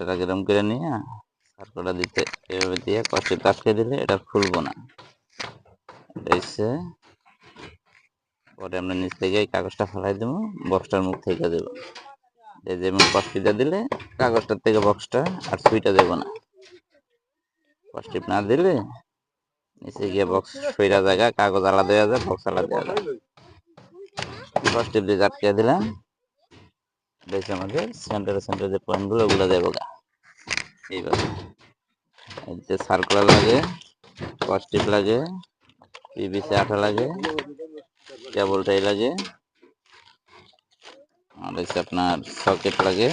কষ্টটা গরম করে নিয়ে সার্কলটা দিতে, এভাবে দিয়ে কষ্টে আটকে দিলে এটা খুলবো না। হচ্ছে পরে আমরা নিচ থেকে কাগজটা ফেলাই দেবো বক্সটার মুখ থেকে দেবো। যেমন কষ্টিটা দিলে কাগজটার থেকে বক্সটা আর সুইটা দেবো না। কষ্টিপ না দিলে নিচে গিয়ে বক্স সইরা জায়গা কাগজ আলাদা দেওয়া যায় বক্স আলাদা দেওয়া যায়। কষ্টিপ দিয়ে আটকে দিলাম। দেখছি আমাদের সেন্টারে সেন্টারে যে পয়েন্টগুলো ওগুলো দেবো গা। এইভাবে। এই যে সার্কুলার লাগে কস্টিপ লাগে পিভিসি আঠা লাগে কেবলটাই লাগে, আর হচ্ছে আপনার সকেট লাগে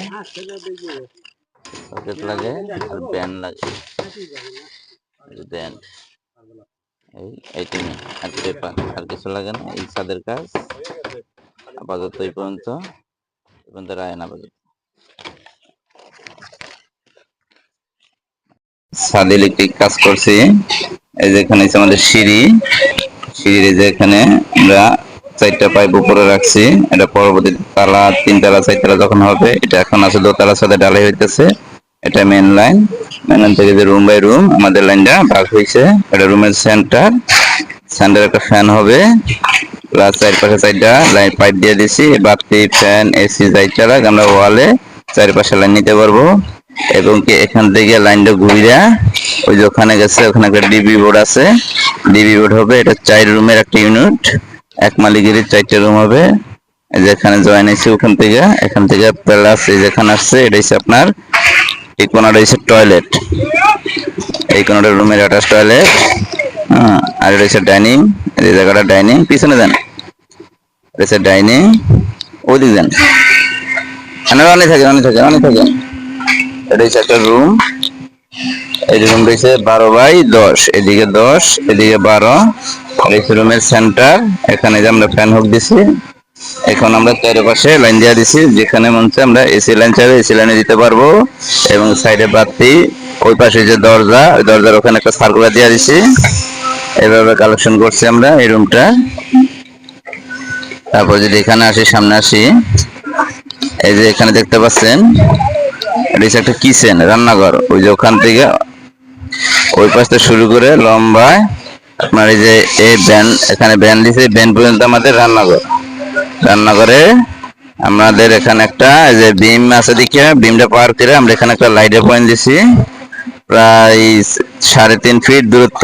সকেট লাগে, আর ব্যান্ড লাগে। ব্যান্ড এই, এইটি আর পেপার আর কিছু লাগে না, এই ছাদের কাজ, আপাতত এই পর্যন্ত। এই পর্যন্ত রায় না আপাতত ছাদ ইলেকট্রিক কাজ করছি। এই যে এখানে হচ্ছে আমাদের সিঁড়ি। সিঁড়ির যে এখানে আমরা চারটা পাইপ উপরে রাখছি। এটা পরবর্তী তালা, তিন তালা, চার তালা যখন হবে, এটা এখন আছে দোতলার সাথে ডালাই হইতেছে। এটা মেন লাইন মেন লাইন থেকে যে রুম বাই রুম আমাদের লাইনটা ভাগ হয়েছে এটা রুমের সেন্টার সেন্টার একটা ফ্যান হবে। প্লাস চারপাশে চারটা লাইন পাইপ দিয়ে দিছি। বাতি, ফ্যান, এসি চারটা লাগ আমরা ওয়ালে চারপাশে লাইন নিতে পারব। এবং কি এখান থেকে লাইনটা ঘুরিয়া, ওই যে ওখানে গেছে, ওখানে একটা ডিবি বোর্ড আছে। ডিবি বোর্ড হবে, এটা চার রুমের একটা ইউনিট। এক মালিকের চারটে রুম হবে। এই যে এখানে জয়েন হয়েছে ওখান থেকে। এখান থেকে প্লাস এই যেখানে আসছে, এটা হচ্ছে আপনার, এই কোনাটা হচ্ছে টয়লেট। এই কোনাটা রুমের অ্যাটাচ টয়লেট। আর এটা হচ্ছে ডাইনিং এই জায়গাটা ডাইনিং পিছনে দেন। এটা হচ্ছে ডাইনিং ওদিক দেন অনেক থাকে অনেক থাকে অনেক থাকে। এটা হচ্ছে একটা রুম এই রুম রয়েছে বারো বাই দশ। এদিকে দশ, এদিকে বারো। আর এই রুমের সেন্টার এখানে যে আমরা ফ্যান হুক দিছি, এখন আমরা চারিপাশে লাইন দিয়ে দিছি, যেখানে মন চায় আমরা এসি লাইন চাইলে এসি লাইনে দিতে পারব। এবং সাইডে বাতি, ওই পাশে যে দরজা, ওই দরজার ওখানে একটা সার্কুলার দিয়ে দিছি। এভাবে কালেকশন করছি আমরা এই রুমটা তারপর যদি এখানে আসি, সামনে আসি, এই যে এখানে দেখতে পাচ্ছেন, এটা হচ্ছে একটা কিচেন রান্নাঘর। ওই যে ওখান থেকে ওই পাশ থেকে শুরু করে লম্বায় আপনার এই যে এই ব্যান এখানে ব্যান দিছে ব্যান পর্যন্ত আমাদের রান্নাঘর। রান্নাঘরে আমাদের এখানে একটা যে বিম আছে দেখে বিমটা পার করে আমরা এখানে একটা লাইটের পয়েন্ট দিছি। প্রায় সাড়ে তিন ফিট দূরত্ব।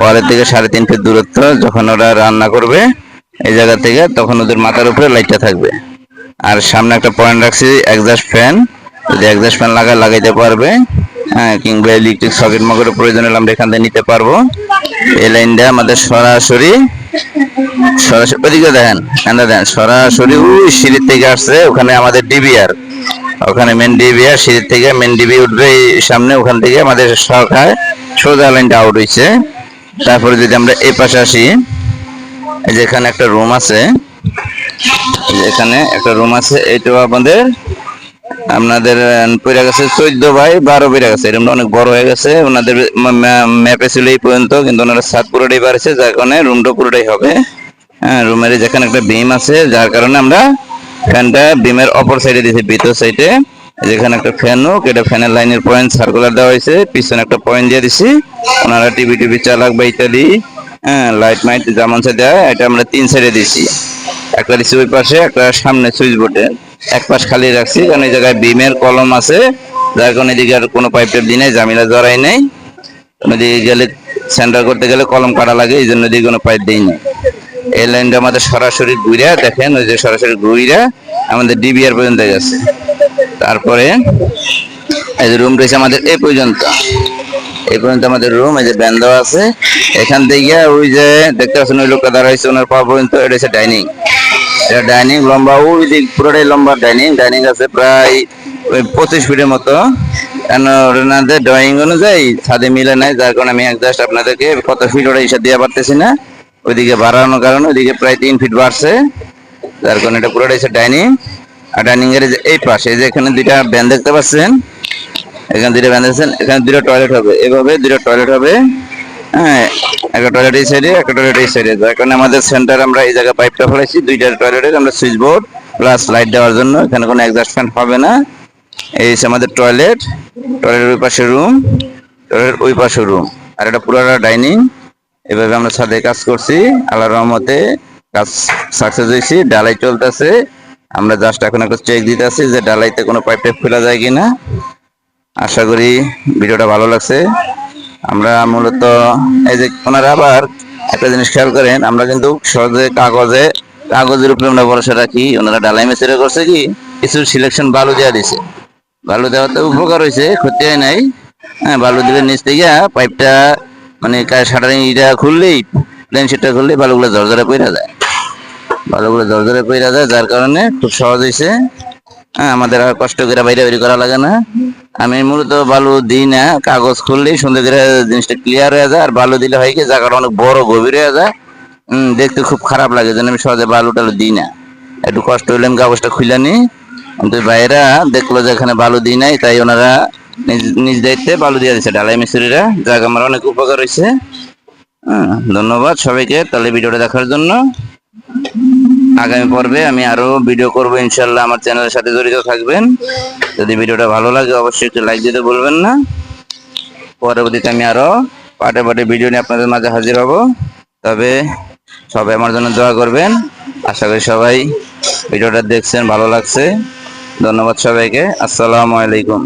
ওয়ালের থেকে সাড়ে তিন ফিট দূরত্ব। যখন ওরা রান্না করবে, এই জায়গা থেকে, তখন ওদের মাথার উপরে লাইটটা থাকবে। আর সামনে একটা পয়েন্ট রাখছি একজাস্ট ফ্যান যদি একজাস্ট ফ্যান লাগায়, লাগাইতে পারবে। হ্যাঁ কিংবা ইলেকট্রিক সকেট মকেটের প্রয়োজন হলে আমরা এখান থেকে নিতে পারব। এই লাইনটা আমাদের সরাসরি সরাসরি, ওদিকে দেখেন দেখেন, সরাসরি ওই সিঁড়ির থেকে আসছে, ওখানে আমাদের ডিবিআর ওখানে মেন ডিবি আর সিঁড়ির থেকে মেন ডিবি উঠবে সামনে, ওখান থেকে আমাদের সরকার সোজা লাইনটা আউট হয়েছে তারপরে যদি আমরা এই পাশে আসি, এই যে এখানে একটা রুম আছে এখানে একটা রুম আছে এইটাও আমাদের, আপনাদের পড়ে গেছে চোদ্দ বাই বারো বেড়ে গেছে। এরকম অনেক বড় হয়ে গেছে, ওনাদের ম্যাপে ছিল এই পর্যন্ত, কিন্তু ওনারা ছাদ পুরোটাই বাড়ছে যার কারণে রুমটা পুরোটাই হবে। হ্যাঁ রুমের যেখানে একটা বিম আছে, যার কারণে আমরা ফ্যানটা বিমের অপর সাইডে দিয়েছি, ভিতর সাইডে যেখানে একটা ফ্যান হোক এটা ফ্যানের লাইনের পয়েন্ট সার্কুলার দেওয়া হয়েছে। পিছনে একটা পয়েন্ট দিয়ে দিছি। ওনারা টিভি টিভি চালাক বা ইত্যাদি। হ্যাঁ লাইট মাইট যেমন দেয়, এটা আমরা তিন সাইডে দিছি একটা দিচ্ছি ওই পাশে, একটা সামনে সুইচ বোর্ডে এক পাশ খালি রাখছি, কারণ এই জায়গায় বিমের কলম আছে। যার কারণে এদিকে আর কোনো পাইপ টাইপ দিই নাই, জামিলা জড়াই নাই। ওদিকে গেলে সেন্টার করতে গেলে কলম কাটা লাগে এই জন্য এদিকে কোনো পাইপ দিই নাই এই লাইনটা আমাদের সরাসরি ঘুরে দেখেন ওই যে সরাসরি ঘুরে আমাদের ডিবিআর পর্যন্ত গেছে তারপরে এই যে রুম রয়েছে আমাদের এই পর্যন্ত। এই পর্যন্ত আমাদের রুম এই যে ব্যান দেওয়া আছে। এখান থেকে ওই যে দেখতে পাচ্ছেন ওই লোকটা দাঁড়াইছে ওনার পা পর্যন্ত এটা হচ্ছে ডাইনিং এটা ডাইনিং লম্বা, ওই দিক পুরোটাই লম্বা ডাইনিং ডাইনিং আছে প্রায় ওই পঁচিশ ফিটের মতো। কেন ওনাদের ড্রয়িং অনুযায়ী ছাদে মিলে নাই, যার কারণে আমি জাস্ট আপনাদেরকে কত ফিট ওটা হিসাব দিয়ে পারতেছি না। ওইদিকে বাড়ানোর কারণে ওইদিকে প্রায় তিন ফিট বাড়ছে। যার কারণে এটা পুরোটাই হচ্ছে ডাইনিং আর ডাইনিং এর এই পাশে যে এখানে দুইটা ব্যান দেখতে পাচ্ছেন? এখানে দুইটা ব্যান দেখছেন, এখানে দুটো টয়লেট হবে। এভাবে দুটো টয়লেট হবে। হ্যাঁ একটা টয়লেট এই সাইডে একটা টয়লেট এই সাইডে যার কারণে আমাদের সেন্টার আমরা এই জায়গায় পাইপটা ফেলেছি দুইটা টয়লেটের আমরা সুইচ বোর্ড প্লাস লাইট দেওয়ার জন্য। এখানে কোনো ফ্যান হবে না। এই হচ্ছে আমাদের টয়লেট টয়লেটের ওই পাশে রুম টয়লেটের ওই পাশে রুম আর এটা পুরোটা ডাইনিং এভাবে আমরা ছাদে কাজ করছি, আল্লাহর রহমতে কাজ সাকসেস হয়েছি, ডালাই চলতেছে। আমরা জাস্ট এখন একটা চেক দিতেছি যে ডালাইতে কোনো পাইপ টাইপ খোলা যায় কিনা। আশা করি ভিডিওটা ভালো লাগছে। আমরা মূলত এই যে ওনারা আবার একটা জিনিস খেয়াল করেন, আমরা কিন্তু সহজে কাগজে, কাগজের উপরে আমরা ভরসা রাখি, ওনারা ডালাই মেসেরে করছে কি, কিছু সিলেকশন বালু দেওয়া দিছে। বালু দেওয়াতে উপকার হয়েছে, ক্ষতি হয় নাই। হ্যাঁ বালু দিলে নিচ থেকে পাইপটা মানে শাটারিং ইটা খুললেই প্লেন শিটটা খুললেই বালুগুলো ঝরঝরে পড়ে যায়। বালুগুলো ঝরঝরে পড়ে যায়, যার কারণে খুব সহজ হয়েছে হ্যাঁ আমাদের আর কষ্ট করে বাইরে বাইরে করা লাগে না। আমি মূলত বালু দিই না, কাগজ খুললেই সুন্দর করে জিনিসটা ক্লিয়ার হয়ে যায়, আর বালু দিলে হয় কি, জায়গাটা অনেক বড় গভীর হয়ে যায়। দেখতে খুব খারাপ লাগে, যেন আমি সহজে বালু টালু দিই না। একটু কষ্ট হইলে আমি কাগজটা খুলে নিই। কিন্তু দেখল যে এখানে বালু দিই নাই, তাই ওনারা নিজ দায়িত্বে বালু দিয়ে দিচ্ছে ডালাই মিস্ত্রিরা যাক আমার অনেক উপকার হয়েছে হ্যাঁ, ধন্যবাদ সবাইকে তাহলে ভিডিওটা দেখার জন্য। আগামী পর্বে আমি আরও ভিডিও করব ইনশাল্লাহ আমার চ্যানেলের সাথে জড়িত থাকবেন। যদি ভিডিওটা ভালো লাগে অবশ্যই একটু লাইক দিতে বলবেন না। পরবর্তীতে আমি আরও পাটে পাটে ভিডিও নিয়ে আপনাদের মাঝে হাজির হব। তবে সবাই আমার জন্য দোয়া করবেন। আশা করি সবাই ভিডিওটা দেখছেন ভালো লাগছে। ধন্যবাদ সবাইকে। আসসালামু আলাইকুম।